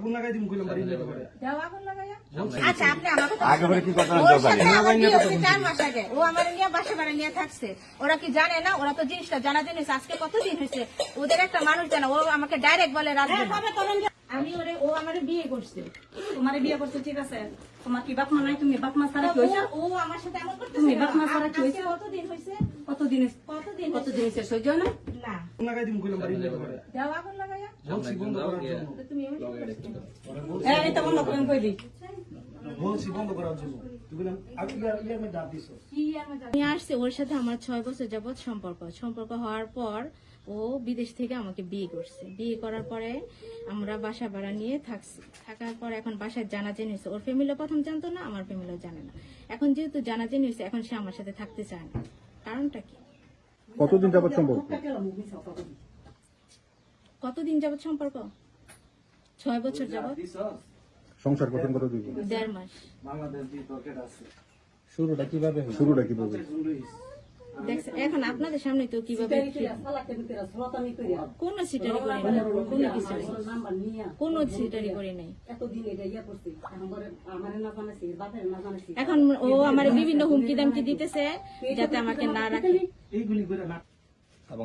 আগুন লাগাই দিম কইলাম বাড়ি নিতে পারে। দাও আগুন লাগাইয়া। আচ্ছা আপনি আমাকে আগে পরে কি কথা দরকার সাথে আমার বিয়ে হচ্ছে চার মাস আগে। ও আমার নিয়ে বাসা বাড়ি নিয়ে থাকছে। ওরা কি জানে না? ওরা তো জিনিসটা জানা জিনিস আজকে কতদিন হয়েছে? ওদের একটা মানুষ জানা। ও আমাকে ডাইরেক্ট বলে রাখবে না। আমি ওরে ও আমার বিয়ে করছে। তোমার বিয়ে করছে ঠিক আছে? তোমার কি বাপ মা নাই? তুমি বাপ মা ছাড়া কি হয়েছে? ও আমার সাথে এমন করতেছে তুমি কেন? বাপ মা ছাড়া কি হয়েছে? কতদিন হয়েছে? কতদিন কতদিন কতদিন হয়েছে? সহ্য না না। লাগাই দিম কইলাম বাড়ি নিতে পারে দাও আগুন লাগাইয়া। বলছি বন্ধ করার জন্য। তুমি এমন করছ। হ্যাঁ এটা বন্ধ করেন কইলি বলছি বন্ধ করার জন্য। তুই বললাম আগে ইয়ার ইয়ার মধ্যে ডাব দিছো? আমি আসছি ওর সাথে আমার ছয় বছর যাবৎ সম্পর্ক। সম্পর্ক হওয়ার পর ও বিদেশ থেকে আমাকে বিয়ে করছে। বিয়ে করার পরে আমরা বাসা ভাড়া নিয়ে থাকছি। থাকার পর এখন বাসায় জানা জেনে হয়েছে ওর ফ্যামিলিও প্রথম জানতো না আমার ফ্যামিলিও জানে না। এখন যেহেতু জানা জেনে হয়েছে এখন সে আমার সাথে থাকতে চায় না। কারণটা কি? কতদিন যাবত সম্পর্ক? কতদিন যাবৎ সম্পর্ক? ছয় বছর যাবৎ? সংসার গঠন কত দুই দেড় মাস। শুরুটা কীভাবে শুরুটা কীভাবে? দেখছেন এখন আপনাদের সামনে তো কীভাবে কোন সিটারি করি নাই কোন কিছু কোনো সিটারি করি নাই। এখন ও আমার বিভিন্ন হুমকি দামকি দিতেছে যাতে আমাকে না রাখে। এবং